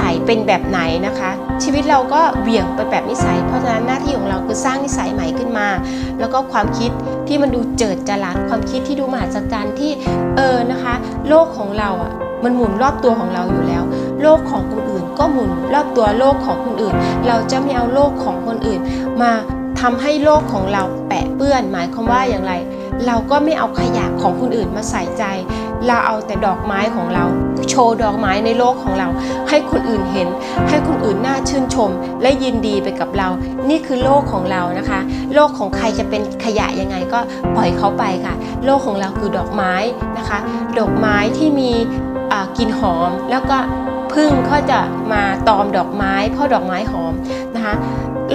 สัยเป็นแบบไหนนะคะ ชีวิตเราก็เหวี่ยงไปแบบนิสัย เพราะฉะนั้นหน้าที่ของเราคือสร้างนิสัยใหม่ขึ้นมา แล้วก็ความคิดที่มันดูเจิดจรัสความคิดที่ดูมหัศจรรย์ที่เออนะคะ โลกของเราอะมันหมุนรอบตัวของเราอยู่แล้ว โลกของคนอื่นก็หมุนรอบตัวโลกของคนอื่น เราจะไม่เอาโลกของคนอื่น มาทำให้โลกของเราแปะเปื้อน หมายความว่าอย่างไร เราก็ไม่เอาขยะของคนอื่นมาใส่ใจ เราเอาแต่ดอกไม้ของเรา โชว์ดอกไม้ในโลกของเรา ให้คนอื่นเห็น ให้คนอื่นน่าชื่นชม และยินดีไปกับเรา นี่คือโลกของเรานะคะ โลกของใครจะเป็นขยะยังไงก็ปล่อยเขาไปค่ะ โลกของเราคือดอกไม้นะคะ ดอกไม้ที่มีกลิ่นหอมแล้วก็ พึ่งก็จะมาตอมดอกไม้เพราะดอกไม้หอมนะคะ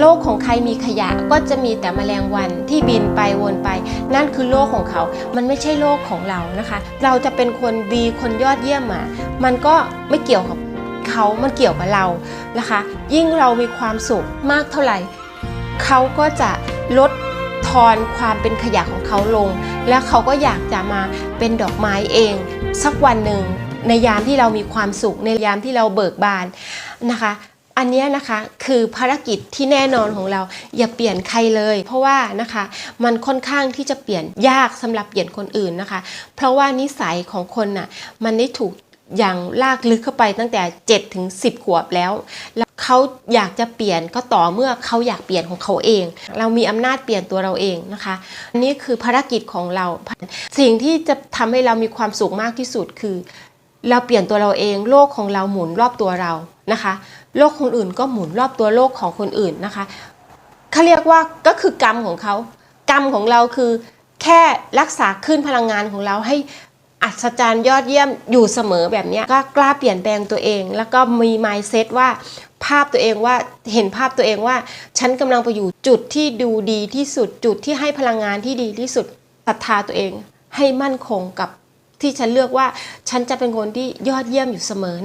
โลกของใครมีขยะก็จะมีแต่แมลงวันที่บินไปวนไป นั่นคือโลกของเขา มันไม่ใช่โลกของเรานะคะ เราจะเป็นคนดีคนยอดเยี่ยมมามันก็ไม่เกี่ยวกับเขามันเกี่ยวกับเรานะคะ ยิ่งเรามีความสุขมากเท่าไหร่ เขาก็จะลดทอนความเป็นขยะของเขาลง และเขาก็อยากจะมาเป็นดอกไม้เอง สักวันหนึ่ง ในยามที่เรามีความสุข ในยามที่เราเบิกบานนะคะ อันนี้นะคะคือภารกิจที่แน่นอนของเราอย่าเปลี่ยนใครเลย เพราะว่านะคะมันค่อนข้างที่จะเปลี่ยนยากสำหรับเปลี่ยนคนอื่นนะคะ เพราะว่านิสัยของคนน่ะมันได้ถูกอย่างลากลึกเข้าไปตั้งแต่7ถึง10 ขวบแล้วแล้วเขาอยากจะเปลี่ยนก็ต่อเมื่อเขาอยากเปลี่ยนของเขาเอง เรามีอำนาจเปลี่ยนตัวเราเองนะคะนนี้คือภารกิจของเรา สิ่งที่จะทำให้เรามีความสุขมากที่สุดคือ เราเปลี่ยนตัวเราเองโลกของเราหมุนรอบตัวเรานะคะโลกคนอื่นก็หมุนรอบตัวโลกของคนอื่นนะคะเขาเรียกว่าก็คือกรรมของเขากรรมของเราคือแค่รักษาขึ้นพลังงานของเราให้อัศจรรย์ยอดเยี่ยมอยู่เสมอแบบนี้ก็กล้าเปลี่ยนแปลงตัวเอง แล้วก็มี mindset ว่าภาพตัวเองว่าเห็นภาพตัวเองว่า ฉันกำลังไปอยู่จุดที่ดูดีที่สุดจุดที่ให้พลังงานที่ดีที่สุดศรัทธาตัวเองให้มั่นคงกับ ที่ฉันเลือกว่าฉันจะเป็นคนที่ยอดเยี่ยมอยู่เสมอ